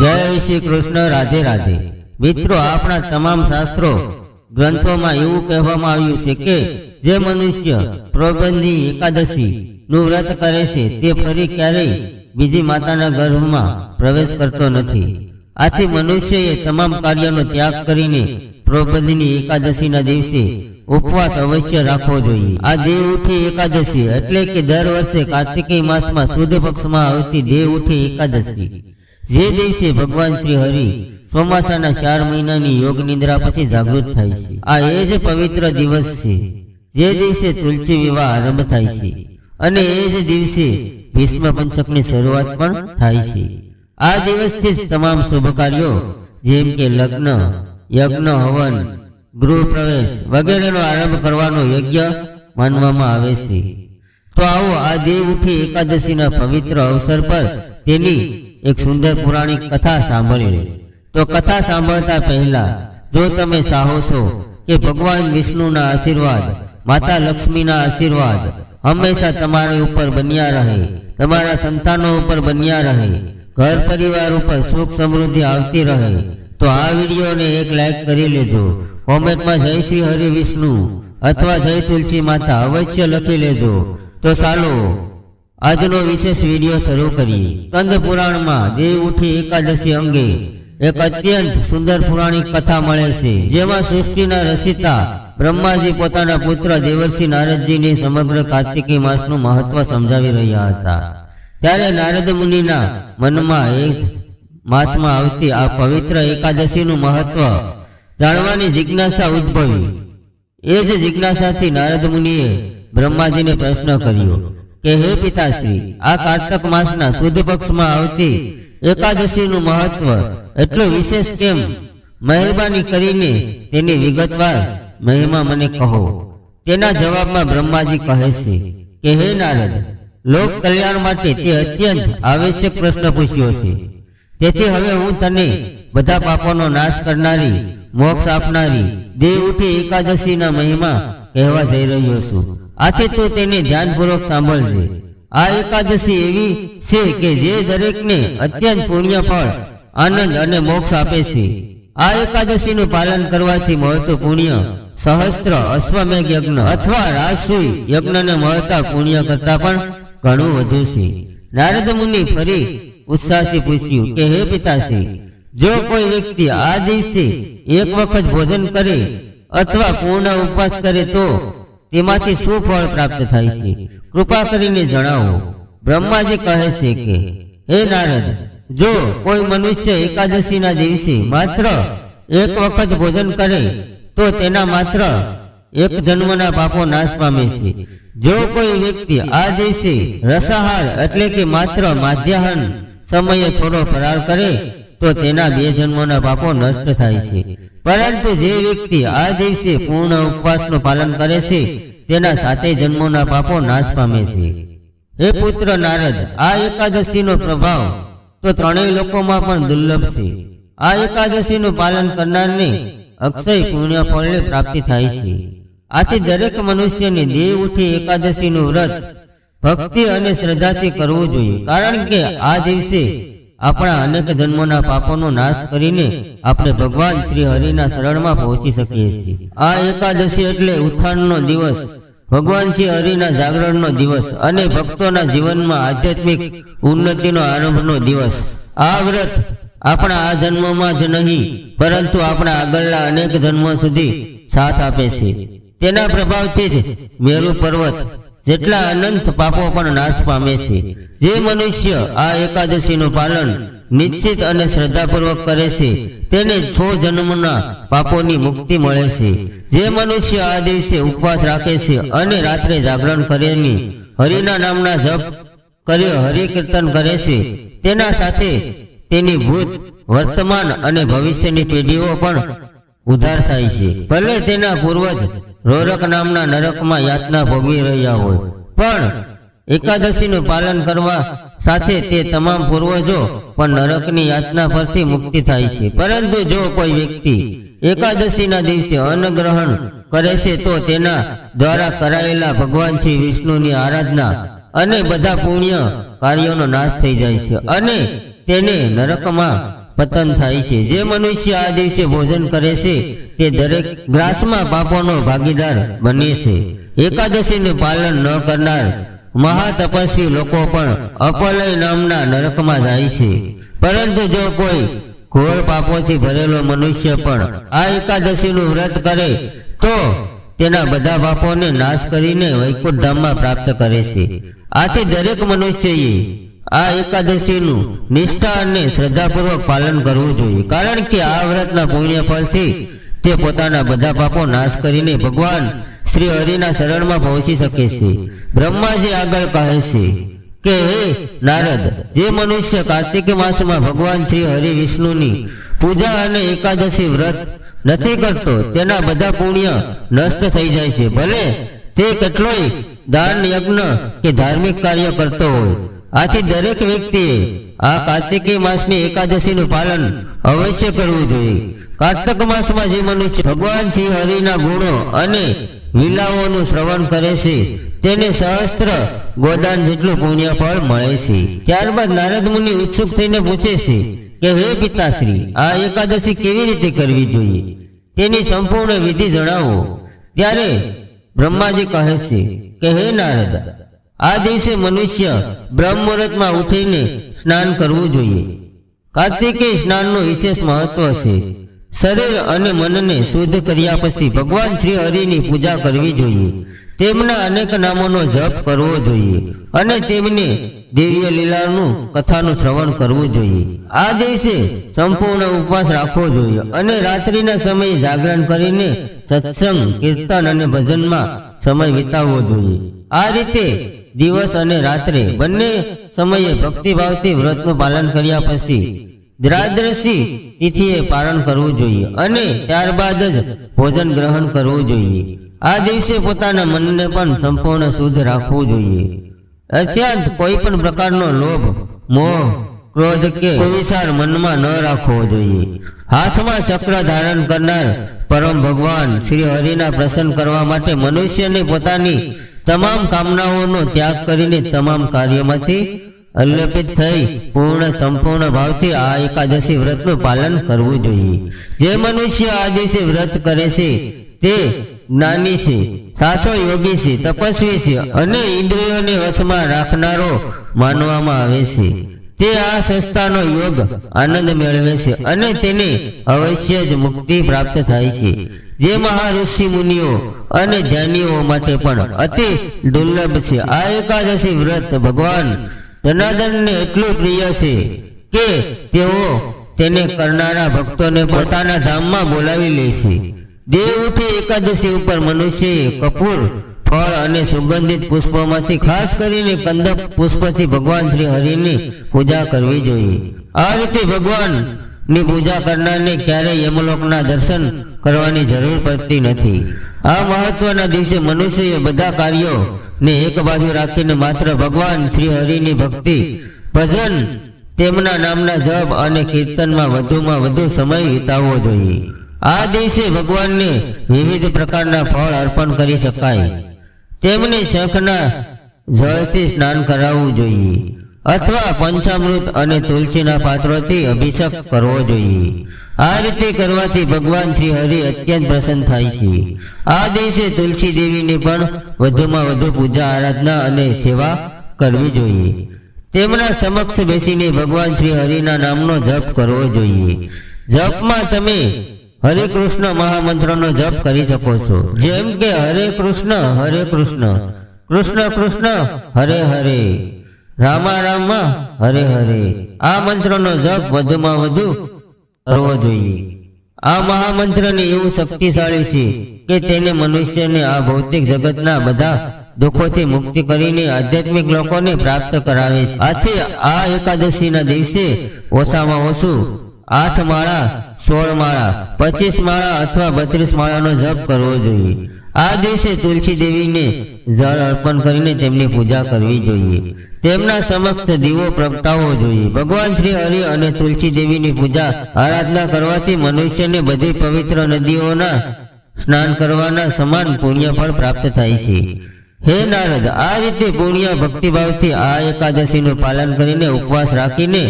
જય શ્રી કૃષ્ણ, રાધે રાધે. મિત્રો, આપણા તમામ શાસ્ત્રો ગ્રંથોમાં એવું કહેવામાં આવ્યું છે કે જે મનુષ્ય પ્રબંધની એકાદશી નું વ્રત કરે છે, તે ફરી ક્યારેય બીજી માતાના ગર્ભમાં પ્રવેશ કરતો નથી. આથી મનુષ્યએ તમામ કાર્યનો ત્યાગ કરીને પ્રબંધની એકાદશીના દિવસે ઉપવાસ અવશ્ય રાખવો જોઈએ. આ દેવ ઉઠી એકાદશી એટલે કે દર વર્ષે કાર્તિકી માસમાં સુદ પક્ષમાં આવતી દેવ ઉઠી એકાદશી. જે દિવસે ભગવાન શ્રી હરિ ચોમાસાના ચાર મહિનાની યોગ નિદ્રા પછી જાગૃત થાય છે. આ એ જ પવિત્ર દિવસ છે, જે દિવસે તુલસી વિવાહ આરંભ થાય છે અને એ જ દિવસે ભીષ્મ પંચકની શરૂઆત પણ થાય છે. આ દિવસથી જ તમામ શુભ કાર્યો, જેમ કે લગ્ન, યજ્ઞ, હવન, ગૃહ પ્રવેશ વગેરેનો આરંભ કરવાનો યોગ્ય માનવામાં આવે છે. તો આવો આ દેવ ઉઠી એકાદશીના પવિત્ર અવસર પર તેની એક સુંદર પુરાણિક કથા સાંભળી તો કથા સાંભળતા પહેલા જો તમે ચાહો છો કે ભગવાન વિષ્ણુના આશીર્વાદ, માતા લક્ષ્મીના આશીર્વાદ હંમેશા તમારી ઉપર બન્યા રહે, તમારા સંતાનો ઉપર બન્યા રહે, ઘર પરિવાર ઉપર સુખ સમૃદ્ધિ આવતી રહે, તો આ વિડીયોને એક લાઈક કરી લેજો. કોમેન્ટમાં જય શ્રી હરિ વિષ્ણુ અથવા જય તુલસી માતા અવશ્ય લખી લેજો. તો ચાલો આજનો વિશેષ વીડિયો શરૂ કરીએ. કંદ પુરાણમાં દેવ ઉઠી એકાદશી અંગે એક અત્યંત સુંદર પુરાણિક કથા મળે છે, જેમાં સૃષ્ટિના રસિતા બ્રહ્માજી પોતાના પુત્ર દેવર્ષિ નારદજીને સમગ્ર કાર્તિકી માસનું મહત્વ સમજાવી રહ્યા હતા. ત્યારે નારદ મુનિના મનમાં એક માસમાં આવતી આ પવિત્ર એકાદશીનું મહત્વ જાણવાની જિજ્ઞાસા ઉદ્ભવી. એ જ જિજ્ઞાસાથી નારદ મુનિએ બ્રહ્માજીને પ્રશ્ન કર્યો કે હે પિતાશ્રી, આ કાર્તક માસના શુદ્ધ પક્ષમાં આવતી એકાદશીનું મહત્વ એટલું વિશેષ કેમ? મહેરબાની કરીને તેની વિગતવાર મહિમા મને કહો. તેના જવાબમાં બ્રહ્માજી કહે છે કે, હે નારદ, લોક કલ્યાણ માટે તે અત્યંત આવશ્યક પ્રશ્ન પૂછ્યો છે. તેથી હવે હું તને બધા પાપોનો નાશ કરનારી, મોક્ષ આપનારી, દેવ ઉઠી એકાદશીના મહિમા કહેવા જઈ રહ્યો છું. આથી તું તેને ધ્યાનપૂર્વક સાંભળજે. આ એકાદશી એવી છે કે જે દરેકને અત્યંત પુણ્ય ફળ, આનંદ અને મોક્ષ આપે છે. આ એકાદશીનું પાલન કરવાથી મળતું પુણ્ય સહસ્ત્ર, અશ્વમેઘ યજ્ઞ અથવા રાજસુઈ યજ્ઞને મળતા પુણ્ય કરતા પણ ઘણું વધુ છે. નારદ મુનિ ફરી ઉત્સાહથી પૂછ્યું કે, હે પિતાશ્રી, જો કોઈ વ્યક્તિ આ દિવસે એક વખત ભોજન કરે અથવા પૂર્ણ ઉપવાસ કરે તો તેમાંથી શું ફળ પ્રાપ્ત થાય છે. કૃપા કરીને જણાવો. બ્રહ્માજી કહે છે કે, હે નારદ, જો કોઈ મનુષ્ય એકાદશીના દિવસે માત્ર એક વખત ભોજન કરે, તો તેના માત્ર એક જન્મના પાપો નાશ પામે છે. જો કોઈ વ્યક્તિ આ દિવસે રસાહાર એટલે કે માત્ર માધ્યાહન સમયે થોડો ફરાર કરે, તો તેના બે જન્મોના પાપો નષ્ટ થાય છે. પરંતુ જે વ્યક્તિ આ દિવસે પૂર્ણ ઉપવાસનું પાલન કરે છે, તેના સાતે જન્મોના પાપો નાશ પામે છે. હે પુત્ર નારદ, આ એકાદશીનો પ્રભાવ તો ત્રણેય લોકોમાં પણ દુર્લભ છે. આ એકાદશીનું પાલન કરનારને અક્ષય પુણ્ય ફળની પ્રાપ્તિ થાય છે. આથી દરેક મનુષ્યને દેવ ઉઠી એકાદશીનું વ્રત ભક્તિ અને શ્રદ્ધાથી કરવું જોઈએ. કારણ કે આ દિવસે આપણા અનેક જન્મોના પાપોનો નાશ કરીને આપણે ભગવાન શ્રી હરિના શરણમાં પહોંચી શકીએ છીએ. આ એકાદશી એટલે ઉત્થાનનો દિવસ, ભગવાન શ્રી હરિના જાગરણનો દિવસ અને ભક્તોના જીવનમાં આધ્યાત્મિક ઉન્નતિનો આરંભનો દિવસ. આ વ્રત આપણા આ જન્મમાં જ નહીં, પરંતુ આપણા આગળના અનેક જન્મો સુધી સાથ આપે છે. તેના પ્રભાવથી જ મેરુ પર્વત જેટલા અનંત પાપો પણ નાશ પામે છે. જે મનુષ્ય આ એકાદશીનું પાલન નિશ્ચિત અને શ્રદ્ધાપૂર્વક કરે છે, તેને છ જન્મના પાપોની મુક્તિ મળે છે. જે મનુષ્ય આ દિવસે ઉપવાસ રાખે છે અને રાત્રે જાગરણ કરીને હરિના નામના જપ કર્યો હરિ કીર્તન કરે છે, તેના સાથે તેની ભૂત વર્તમાન અને ભવિષ્યની પેઢીઓ પણ ઉધાર થાય છે. ભલે તેના પૂર્વજ રોરક નામના નરકમાં યાતના ભોગવી રહ્યા હોય. પણ એકાદશીનું પાલન કરવા સાથે તે તમામ પૂર્વજો પણ નરકની યાતના પરથી મુક્તિ થાય છે. પરંતુ જો કોઈ વ્યક્તિ એકાદશીના દિવસે અન્ન ગ્રહણ કરે છે, તો તેના દ્વારા કરાયેલા ભગવાન શ્રી વિષ્ણુની આરાધના અને બધા પુણ્ય કાર્યોનો નાશ થઈ જાય છે અને તેને નરકમાં પતન થાય છે. જે મનુષ્ય આ દિવસે ભોજન કરે છે તે દરેક ગ્રાસમાં પાપોનો ભાગીદાર બને છે. એકાદશીનું પાલન ન કરનાર મહાતપસ્વી લોકો પણ અપલય નામના નરકમાં જાય છે. પરંતુ જો કોઈ ઘોર પાપોથી ભરેલો મનુષ્ય પણ આ એકાદશીનું વ્રત કરે, તો તેના બધા પાપોને નાશ કરીને વૈકુંઠ ધામમાં પ્રાપ્ત કરે છે. આથી દરેક મનુષ્યએ આ એકાદશીનું નિષ્ઠા અને શ્રદ્ધાપૂર્વક પાલન કરવું જોઈએ. કારણ કે આ વ્રતના પુણ્ય ફળથી તે પોતાના બધા પાપો નાશ કરીને ભગવાન શ્રી હરિના શરણમાં પહોંચી શકે છે. બ્રહ્માજી આગળ કહે છે કે, હે નારદ, જે મનુષ્ય કાર્તિક માસમાં ભગવાન શ્રી હરિ વિષ્ણુની પૂજા અને એકાદશી વ્રત નથી કરતો, તેના બધા પુણ્ય નષ્ટ થઈ જાય છે. ભલે તે કેટલોય દાન યજ્ઞ કે ધાર્મિક કાર્ય કરતો હોય આથી દરેક વ્યક્તિ આ કાર્તિકી માસની એકાદશીનું પાલન અવશ્ય કરવું જોઈએ. કાર્તક માસમાં જે મનુષ્ય ભગવાન શ્રી હરિના ગુણો અને લીલાઓનું શ્રવણ કરે છે, તેને સહસ્ત્ર ગોદાન જેટલું પુણ્ય ફળ મળે છે. ત્યારબાદ નારદ મુનિ ઉત્સુક થઈને પૂછે છે કે, હે પિતાશ્રી, આ એકાદશી કેવી રીતે કરવી જોઈએ? તેની સંપૂર્ણ વિધિ જણાવો. ત્યારે બ્રહ્માજી કહે છે કે, હે નારદ આ દિવસે મનુષ્ય બ્રહ્મ મુહૂર્તમાં ઉઠીને સ્નાન કરવું જોઈએ. કાર્તિકેય સ્નાનનું વિશેષ મહત્વ છે. શરીર અને મનને શુદ્ધ કર્યા પછી ભગવાન શ્રી હરિની પૂજા કરવી જોઈએ. તેમના અનેક નામોનો જપ કરવો જોઈએ અને તેમને દિવ્ય લીલાનું કથાનું શ્રવણ કરવું જોઈએ. આ દિવસે સંપૂર્ણ ઉપવાસ રાખવો જોઈએ અને રાત્રિના સમયે જાગરણ કરીને સત્સંગ, કીર્તન અને ભજનમાં સમય વિતાવવો જોઈએ. આ રીતે દિવસ અને રાત્રે બંને સમયે ભક્તિભાવથી વ્રતનું પાલન કર્યા પછી દ્રાદ્રસી તિથિએ પારણ કરવું જોઈએ અને ત્યારબાદ જ ભોજન ગ્રહણ કરવું જોઈએ. આ દિવસે પોતાના મનને પણ સંપૂર્ણ શુદ્ધ રાખવું જોઈએ. અત્યંત કોઈ પણ પ્રકારનો લોભ, મોહ, ક્રોધ કે વિચાર મનમાં ન રાખવો જોઈએ. હાથમાં ચક્ર ધારણ કરનાર પરમ ભગવાન શ્રી હરિના પ્રસન્ન કરવા માટે મનુષ્યને પોતાની તમામ કામનાઓનો ત્યાગ કરીને તમામ કાર્યમાંથી અલ્લપિત થઈ પૂર્ણ સંપૂર્ણ ભાવથી આ એકાદશી વ્રતનું પાલન કરવું જોઈએ. જે મનુષ્ય આ દિવસે વ્રત કરે છે, તે જ્ઞાની છે સાચો યોગી છે, તપસ્વી છે અને ઇન્દ્રિયોને વશમાં રાખનારો માનવામાં આવે છે. તે આ સંસ્થાનો યોગ આનંદ મેળવે છે અને તેને અવશ્ય જ મુક્તિ પ્રાપ્ત થાય છે. જે મહાઋષિ મુનિઓ અને ધ્યાનીઓ માટે પણ અતિ દુર્લભ છે. આ એકાદશી વ્રત ભગવાન જનાર્દનને એટલું પ્રિય છે કે તેઓ તેને કરનારા ભક્તોને પોતાના ધામમાં બોલાવી લે છે. દેવ ઉઠી એકાદશી ઉપર મનુષ્યએ કપૂર ફળ અને સુગંધિત પુષ્પોમાંથી ખાસ કરીને કંદક પુષ્પથી ભગવાન શ્રી હરિની પૂજા કરવી જોઈએ. આ રીતે ભગવાનની પૂજા કરનારને ક્યારેય યમલોકના દર્શન કરવાની જરૂર પડતી નથી. આ મહત્વના દિવસે મનુષ્યએ બધા કાર્યો ને એક બાજુ રાખીને માત્ર ભગવાન શ્રી હરિની ભક્તિ, ભજન, તેમના નામના જપ અને કીર્તનમાં વધુમાં વધુ સમય વિતાવવો જોઈએ. આ દિવસે ભગવાનને વિવિધ પ્રકારના ફળ અર્પણ કરી શકાય. તેમને શંખના જળથી સ્નાન કરાવવું જોઈએ અથવા પંચામૃત અને તુલસીના પાત્રોથી અભિષેક કરવો જોઈએ. આ રીતે કરવાથી ભગવાન શ્રી હરિ અત્યંત પ્રસન્ન થાય છે. આ દિવસે તુલસી દેવીની પણ વધુમાં વધુ પૂજા, આરાધના અને સેવા કરવી જોઈએ. તેમના સમક્ષ બેસીને ભગવાન શ્રી હરિના નામનો જપ કરવો જોઈએ. જપમાં તમે હરે કૃષ્ણ મહામંત્રનો જપ કરી શકો છો. જેમ કે હરે કૃષ્ણ હરે કૃષ્ણ. કૃષ્ણ કૃષ્ણ, હરે હરે. રામા રામા, હરે હરે. આ મંત્રનો જપ વધુમાં વધુ કરવો જોઈએ. આ મહામંત્રની એવું શક્તિશાળી છે કે તેને મનુષ્યને આ ભૌતિક જગતના બધા દુઃખોથી મુક્તિ કરીને આધ્યાત્મિક લોકોને પ્રાપ્ત કરાવે છે. આથી આ એકાદશીના દિવસે ઓછામાં ઓછું આઠ માળા સોળ માળા, પચીસ માળા અથવા બત્રીસ માળાનો જપ કરવો જોઈએ. આ દિવસે તુલસી દેવીને જળ અર્પણ કરીને તેમની પૂજા કરવી જોઈએ. તેમના સમક્ષ દીવો પ્રગટાવવો જોઈએ. ભગવાન શ્રી હરિ અને તુલસી દેવીની પૂજા આરાધના કરવાથી મનુષ્યને બધી પવિત્ર નદીઓના સ્નાન કરવાના સમાન પુણ્ય ફળ પ્રાપ્ત થાય છે. હે નારદ, આ રીતે પુણ્ય ભક્તિભાવથી આ એકાદશીનું પાલન કરીને ઉપવાસ રાખીને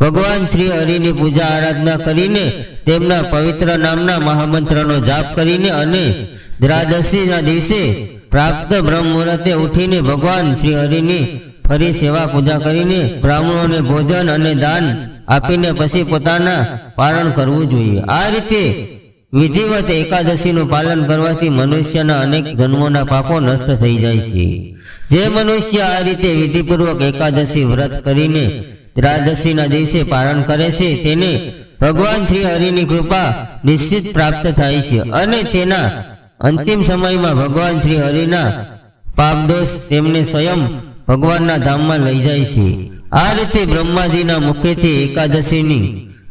ભગવાન શ્રી હરિની પૂજા આરાધના કરીને તેમના પવિત્ર નામના મહામંત્રનો જાપ કરીને અને દ્રાદશીના દિવસે પ્રાપ્ત બ્રહ્મ મુહૂર્તે ઉઠીને ભગવાન શ્રી હરિની ફરી સેવા પૂજા કરીને બ્રાહ્મણોને ભોજન અને દાન આપીને પછી પોતાના પાલન કરવું જોઈએ. આ રીતે વિધિવત એકાદશીનું પાલન કરવાથી મનુષ્યના અનેક જન્મોના પાપો નષ્ટ થઈ જાય છે. જે મનુષ્ય આ રીતે વિધિપૂર્વક એકાદશી વ્રત કરીને ત્રાદશીના દિવસે પારણ કરે છે, તેને ભગવાન શ્રી હરિની કૃપા નિશ્ચિત પ્રાપ્ત થાય છે અને તેના અંતિમ સમયમાં ભગવાન શ્રી હરિના પાપદોષ તેમને સ્વયં ભગવાનના ધામમાં લઈ જાય છે. આ રીતે બ્રહ્માજીના મુખેથી એકાદશીની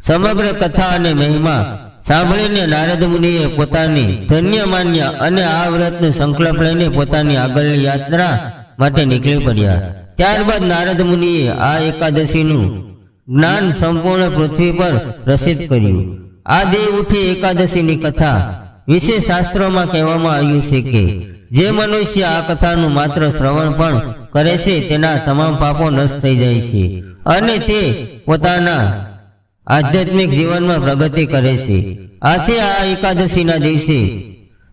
સમગ્ર કથા અને મહિમા સાંભળીને નારદ મુનિએ પોતાની ધન્ય માન્યા અને આ વ્રતનો સંકલ્પ લઈને પોતાની આગળની યાત્રા માટે નીકળી પડ્યા. ત્યારબાદ નારદ મુનિએ આ એકાદશીનું જ્ઞાન સંપૂર્ણ પૃથ્વી પર પ્રસિદ્ધ કર્યું. આ દેવ ઉઠી એકાદશીની કથા વિશે શાસ્ત્રોમાં કહેવામાં આવ્યું છે કે, જે મનુષ્ય આ કથાનું માત્ર શ્રવણ પણ કરે છે, તેના તમામ પાપો નષ્ટ થઈ જાય છે અને તે પોતાના આધ્યાત્મિક જીવનમાં પ્રગતિ કરે છે. આથી આ એકાદશીના દિવસે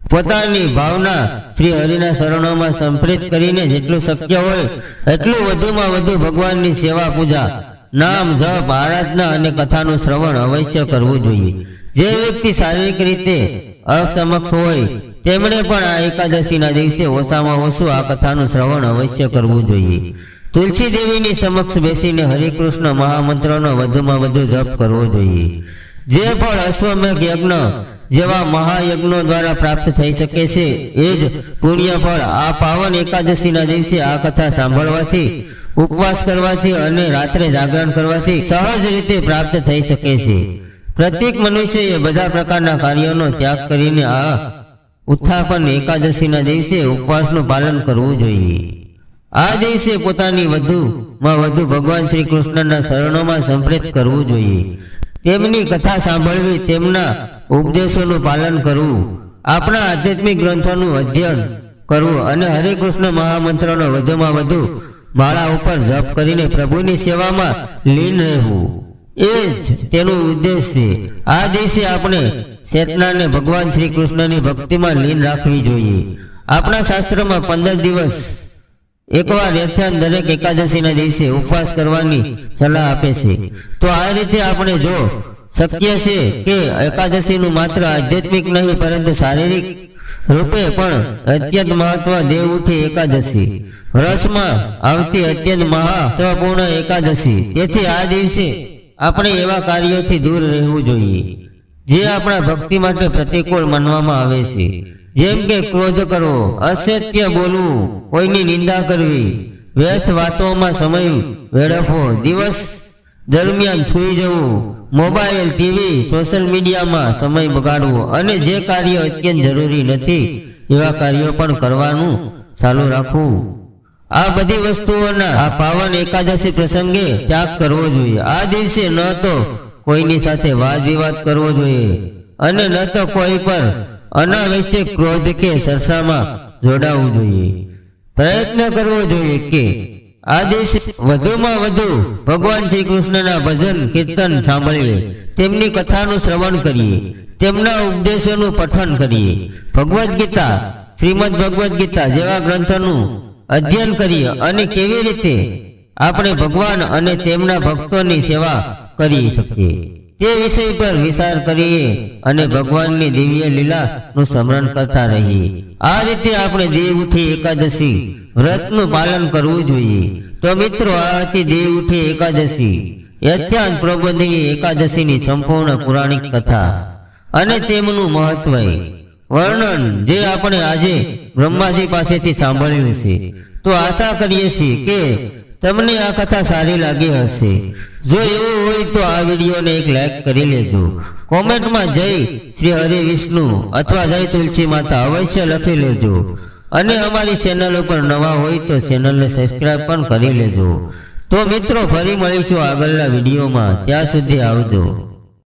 પોતાની ભાવના શ્રી હરિના શરણોમાં સંપ્રેત કરીને જેટલું શક્ય હોય, એટલું વધુમાં વધુ ભગવાનની સેવા પૂજા, નામ જપ, આરાધના અને કથાનું શ્રવણ અવશ્ય કરવું જોઈએ. જે વ્યક્તિ શારીરિક રીતે અસમક્ષ હોય, તેમણે પણ આ એકાદશીના દિવસે ઓછામાં ઓછું આ કથાનું શ્રવણ અવશ્ય કરવું જોઈએ. તુલસી દેવીની સમક્ષ બેસીને હરિકૃષ્ણ મહામંત્રનો વધુમાં વધુ જપ કરવો જોઈએ. જે પણ અશ્વમેઘ યજ્ઞ જેવા મહાયજ્ઞો દ્વારા પ્રાપ્ત થઈ શકે છે, એ જ પુણ્ય ફળ આ પાવન એકાદશીના દિવસે આ કથા સાંભળવાથી, ઉપવાસ કરવાથી અને રાત્રે જાગરણ કરવાથી સહજ રીતે પ્રાપ્ત થઈ શકે છે. પ્રત્યેક મનુષ્યએ બધા પ્રકારના કાર્યોનો ત્યાગ કરીને આ ઉત્થાપન એકાદશીના દિવસે ઉપવાસનું પાલન કરવું જોઈએ. આ દિવસે પોતાની વધુમાં વધુ ભગવાન શ્રી કૃષ્ણના શરણોમાં સંપ્રેત કરવું જોઈએ. તેમની કથા સાંભળવી તેમના ઉપદેશોનું પાલન કરવું, આપણા આધ્યાત્મિક ગ્રંથોનું અધ્યયન કરવું અને હરે કૃષ્ણ મહામંત્રનો વધુમાં વધુ માળા ઉપર જપ કરીને પ્રભુની સેવામાં લીન રહેવું. એ જ તેનો ઉદ્દેશ છે. આ દિવસે આપણે ચેતનાને ભગવાન શ્રી કૃષ્ણની ભક્તિમાં લીન રાખવી જોઈએ. આપણા શાસ્ત્રમાં પંદર દિવસ, એકવાર વ્યથાન દરેક એકાદશીના દિવસે ઉપવાસ કરવાની સલાહ આપે છે. તો આ રીતે આપણે જો શક્ય છે કે એકાદશીનું માત્ર આધ્યાત્મિક નહીં, પરંતુ શારીરિક રૂપે પણ અત્યંત મહત્વ દેવ ઉઠી એકાદશી. રસમાં આવતી અત્યંત મહત્વપૂર્ણ એકાદશી. તેથી આ દિવસે આપણે એવા કાર્યોથી દૂર રહેવું જોઈએ, જે આપણા ભક્તિ માટે પ્રતિકૂળ માનવામાં આવે છે. જેમ કે ક્રોધ કરવો, અસત્ય બોલવું, કોઈની નિંદા કરવી, વ્યર્થ વાતોમાં સમય વેડફવો, દિવસ દરમિયાન સૂઈ જવું, મોબાઈલ, ટીવી, સોશિયલ મીડિયામાં સમય બગાડવો અને જે કાર્ય અત્યંત જરૂરી નથી, એવા કાર્યો પણ કરવાનું ચાલુ રાખવું. આ બધી વસ્તુઓના આ પાવન એકાદશી પ્રસંગે ત્યાગ કરવો જોઈએ. આ દિવસે ન તો કોઈની સાથે વાદ વિવાદ કરવો જોઈએ અને ન તો કોઈ પર અનાવશ્યક ક્રોધ કે સરસામાં જોડાવવું જોઈએ. પ્રયત્ન કરવો જોઈએ કે આ દિવસે વધુમાં વધુ ભગવાન શ્રી કૃષ્ણના ભજન, કીર્તન સાંભળીએ. તેમની કથાનું શ્રવણ કરીએ. તેમના ઉપદેશોનું પઠન કરીએ. ભગવદ્ ગીતા, શ્રીમદ ભગવદ્ ગીતા જેવા ગ્રંથોનું અધ્યયન કરીએ અને કેવી રીતે આપણે ભગવાન અને તેમના ભક્તોની સેવા કરી શકીએ. તે વિષય પર વિચાર કરીએ અને ભગવાનની દિવ્ય લીલાનું સ્મરણ કરતા રહીએ. આ રીતે આપણે દેવ ઉઠી એકાદશી વ્રતનું પાલન કરવું જોઈએ. તો મિત્રો, આ દેવ ઉઠી એકાદશી. યથ્યાંત પ્રબોધિની એકાદશીની સંપૂર્ણ પુરાણિક કથા અને તેમનું મહત્વ વર્ણન, જે આપણે આજે બ્રહ્માજી પાસેથી સાંભળ્યું છે. તો આશા કરીએ છીએ કે તમને આ કથા સારી લાગી હશે. જો એવું હોય તો આ વિડીયોને એક લાઈક કરી લેજો. કોમેન્ટમાં જય શ્રી હરે વિષ્ણુ અથવા જય તુલસી માતા અવશ્ય લખી લેજો. અને અમારી ચેનલ ઉપર નવા હોય તો ચેનલને સબસ્ક્રાઇબ પણ કરી લેજો. તો મિત્રો, ફરી મળીશું આગળના વિડીયોમાં. ત્યાં સુધી આવજો.